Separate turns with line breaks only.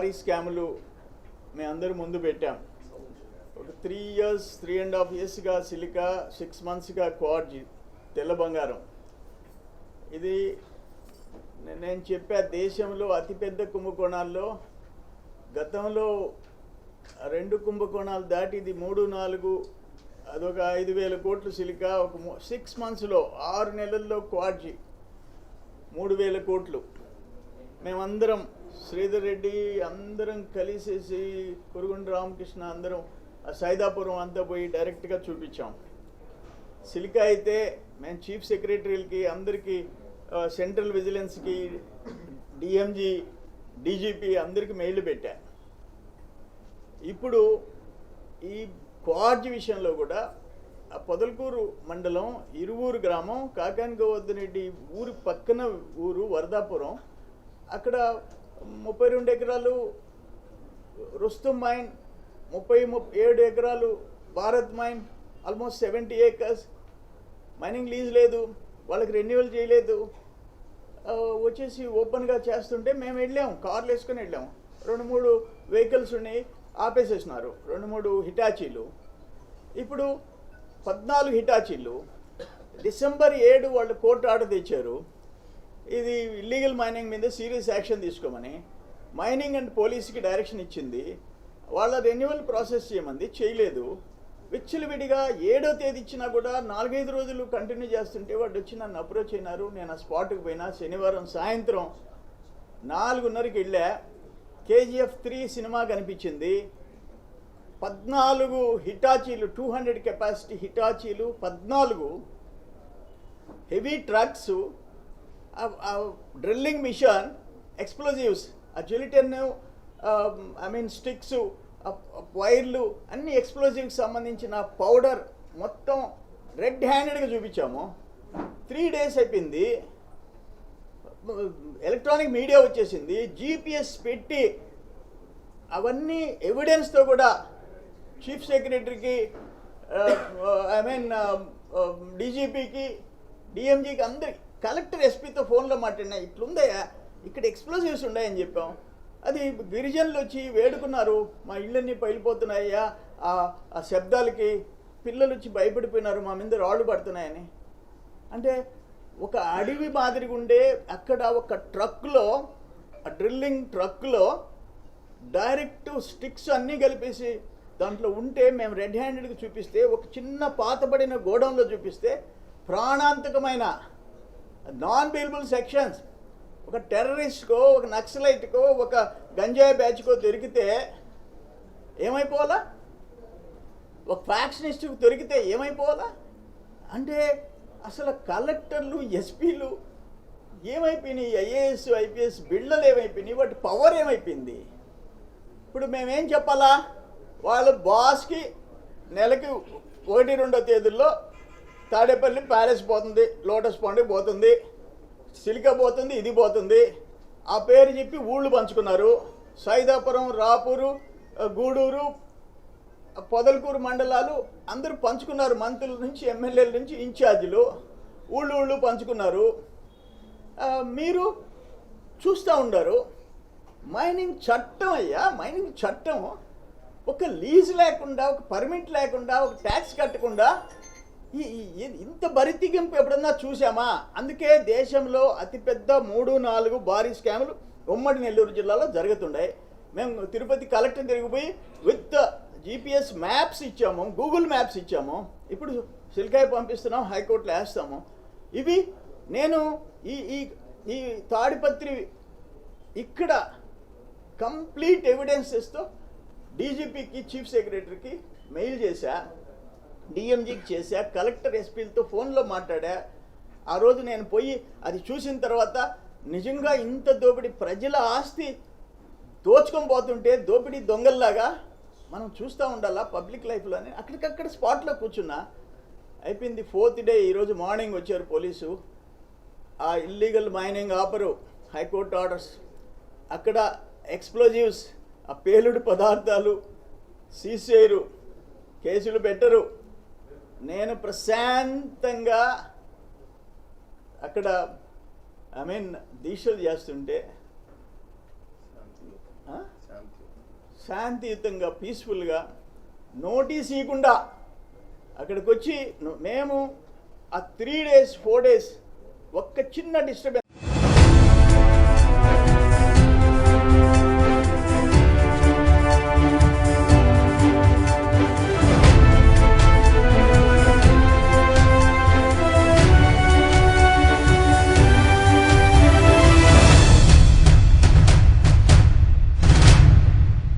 భారీ స్కాములు మేమందరూ ముందు పెట్టాం. ఒక three years three and half ఇయర్స్గా సిలికా సిక్స్ మంత్స్గా క్వార్జ్ తెల్ల బంగారం. ఇది నేను చెప్పా దేశంలో అతిపెద్ద కుంభకోణాల్లో గతంలో రెండు కుంభకోణాలు దాటి ఇది మూడు నాలుగు అదొక ఐదు వేల కోట్లు సిలికా ఒక సిక్స్ మంత్స్లో ఆరు నెలల్లో క్వార్జీ మూడు వేల కోట్లు. మేమందరం శ్రీధర్ రెడ్డి అందరం కలిసేసి కురుగుండ రామకృష్ణ అందరం సైదాపురం అంతా పోయి డైరెక్ట్గా చూపించాం. సిలికా అయితే మేము చీఫ్ సెక్రటరీలకి అందరికీ సెంట్రల్ విజిలెన్స్కి డిఎంజీ డీజీపీ అందరికీ మెయిల్ పెట్టా. ఇప్పుడు ఈ క్వార్జ్ విషయంలో కూడా పొదలకూరు మండలం ఇరువూరు గ్రామం కాకానిగోవర్ధనరెడ్డి ఊరి పక్కన ఊరు వరదాపురం. అక్కడ ముప్పై రెండు ఎకరాలు రుస్తుం మైన్ ముప్పై ముప్పై ఏడు ఎకరాలు Bharat mine almost seventy acres. Mining lease లేదు వాళ్ళకి రెన్యువల్ చేయలేదు. వచ్చేసి ఓపెన్గా చేస్తుంటే మేము వెళ్ళాము కార్లు వేసుకొని వెళ్ళాము రెండు మూడు వెహికల్స్ ఉన్నాయి ఆపేసేసినారు. రెండు మూడు హిటాచీలు. ఇప్పుడు పద్నాలుగు హిటాచీలు. డిసెంబర్ ఏడు వాళ్ళు కోర్టు ఆర్డర్ తెచ్చారు. ఇది ఇల్లీగల్ మైనింగ్ మీద సీరియస్ యాక్షన్ తీసుకోమని మైనింగ్ అండ్ పోలీస్కి డైరెక్షన్ ఇచ్చింది. వాళ్ళ రెన్యువల్ ప్రాసెస్ చేయమంది చేయలేదు. విచ్చలవిడిగా ఏడో తేదీ ఇచ్చినా కూడా నాలుగైదు రోజులు కంటిన్యూ చేస్తుంటే వాడు వచ్చి నన్ను అప్రోచ్ అయినారు. నేను ఆ స్పాట్కి పోయినా శనివారం సాయంత్రం నాలుగున్నరకి వెళ్ళా. కేజీఎఫ్ త్రీ సినిమా కనిపించింది. పద్నాలుగు హిటాచీలు టూ హండ్రెడ్ కెపాసిటీ హిటాచీలు పద్నాలుగు heavy trucks drilling machine explosives ఆ జిలిటెన్ ఐ మీన్ స్టిక్స్ వైర్లు అన్ని ఎక్స్ప్లోజివ్కి సంబంధించిన పౌడర్ మొత్తం రెడ్ హ్యాండెడ్గా చూపించాము. త్రీ డేస్ అయిపోయింది. ఎలక్ట్రానిక్ మీడియా వచ్చేసింది. జీపీఎస్ పెట్టి అవన్నీ ఎవిడెన్స్తో కూడా చీఫ్ సెక్రటరీకి ఐ మీన్ డీజీపీకి డిఎంజీకి అందరికి కలెక్టర్ ఎస్పీతో ఫోన్లో మాట్లాడినా ఇట్లుందయ్యా ఇక్కడ ఎక్స్ప్లోజివ్స్ ఉన్నాయని చెప్పాం. అది గిరిజనులు వచ్చి వేడుకున్నారు మా ఇళ్ళన్నీ పగిలిపోతున్నాయ్యా ఆ ఆ శబ్దాలకి పిల్లలు వచ్చి భయపడిపోయినారు మా మీద రాళ్ళు పడుతున్నాయని. అంటే ఒక అడవి మాదిరిగా ఉండే అక్కడ ఒక ట్రక్లో ఆ డ్రిల్లింగ్ ట్రక్లో డైరెక్ట్ స్టిక్స్ అన్నీ కలిపేసి దాంట్లో ఉంటే మేము రెడ్ హ్యాండెడ్గా చూపిస్తే ఒక చిన్న పాతబడిన గోడౌన్లో చూపిస్తే ప్రాణాంతకమైన నాన్ బిలబుల్ సెక్షన్స్ ఒక టెర్రరిస్ట్కో ఒక నక్సలైట్కో ఒక గంజాయి బ్యాచ్కో దొరికితే ఏమైపోవాలా? ఒక ఫ్యాక్షనిస్ట్కి దొరికితే ఏమైపోవాలా? అంటే అసలు కలెక్టర్లు ఎస్పీలు ఏమైపోయినాయి? ఐఏఎస్ ఐపీఎస్ బిళ్ళలు ఏమైపోయినాయి? వాటి పవర్ ఏమైపోయింది? ఇప్పుడు మేమేం చెప్పాలా? వాళ్ళ బాస్కి నెలకి ఒకటి రెండో తేదీల్లో తాడేపల్లి ప్యాలెస్ పోతుంది లోటస్ పండు పోతుంది సిలిక పోతుంది ఇది పోతుంది. ఆ పేరు చెప్పి ఊళ్ళు పంచుకున్నారు. సైదాపురం రాపూరు గూడూరు పొదలకూరు మండలాలు అందరూ పంచుకున్నారు. మంత్రుల నుంచి ఎమ్మెల్యేల నుంచి ఇన్ఛార్జీలు. ఊళ్ళు ఊళ్ళు పంచుకున్నారు. మీరు చూస్తూ ఉండరు. మైనింగ్ చట్టం అయ్యా మైనింగ్ చట్టం ఒక లీజ్ లేకుండా ఒక పర్మిట్ లేకుండా ఒక ట్యాక్స్ కట్టకుండా ఈ ఇంత బరితిగింపు ఎప్పుడన్నా చూసామా అందుకే దేశంలో అతిపెద్ద మూడు నాలుగు భారీ స్కాములు ఉమ్మడి నెల్లూరు జిల్లాలో జరుగుతుండే. మేము తిరుపతి కలెక్టర్ తిరిగిపోయి విత్ జీపీఎస్ మ్యాప్స్ ఇచ్చాము గూగుల్ మ్యాప్స్ ఇచ్చాము. ఇప్పుడు సిల్కాయ పంపిస్తున్నాం హైకోర్టులో వేస్తాము. ఇవి నేను ఈ ఈ ఈ తాడిపత్రి ఇక్కడ కంప్లీట్ ఎవిడెన్సెస్తో డీజీపీకి చీఫ్ సెక్రటరీకి మెయిల్ చేశా. డిఎంజీకి చేశా కలెక్టర్ ఎస్పీలతో ఫోన్లో మాట్లాడా. ఆ రోజు నేను పోయి అది చూసిన తర్వాత నిజంగా ఇంత దోపిడీ ప్రజల ఆస్తి దోచుకొని పోతుంటే దోపిడీ దొంగల్లాగా మనం చూస్తూ ఉండాలా పబ్లిక్ లైఫ్లోనే అక్కడికక్కడ స్పాట్లో కూర్చున్నా. అయిపోయింది ఫోర్త్ డే ఈరోజు మార్నింగ్ వచ్చారు పోలీసు. ఆ ఇల్లీగల్ మైనింగ్ ఆపరు హైకోర్టు ఆర్డర్స్. అక్కడ ఎక్స్ప్లోజివ్స్ ఆ పేలుడు పదార్థాలు సీజ్ చేయరు కేసులు పెట్టరు. నేను ప్రశాంతంగా అక్కడ ఐ మీన్ దీక్షలు చేస్తుంటే? శాంతియుతంగా పీస్ఫుల్గా నోటీస్ ఇవ్వకుండా అక్కడికి వచ్చి మేము ఆ త్రీ డేస్ ఫోర్ డేస్ ఒక్క చిన్న డిస్టర్బెన్స్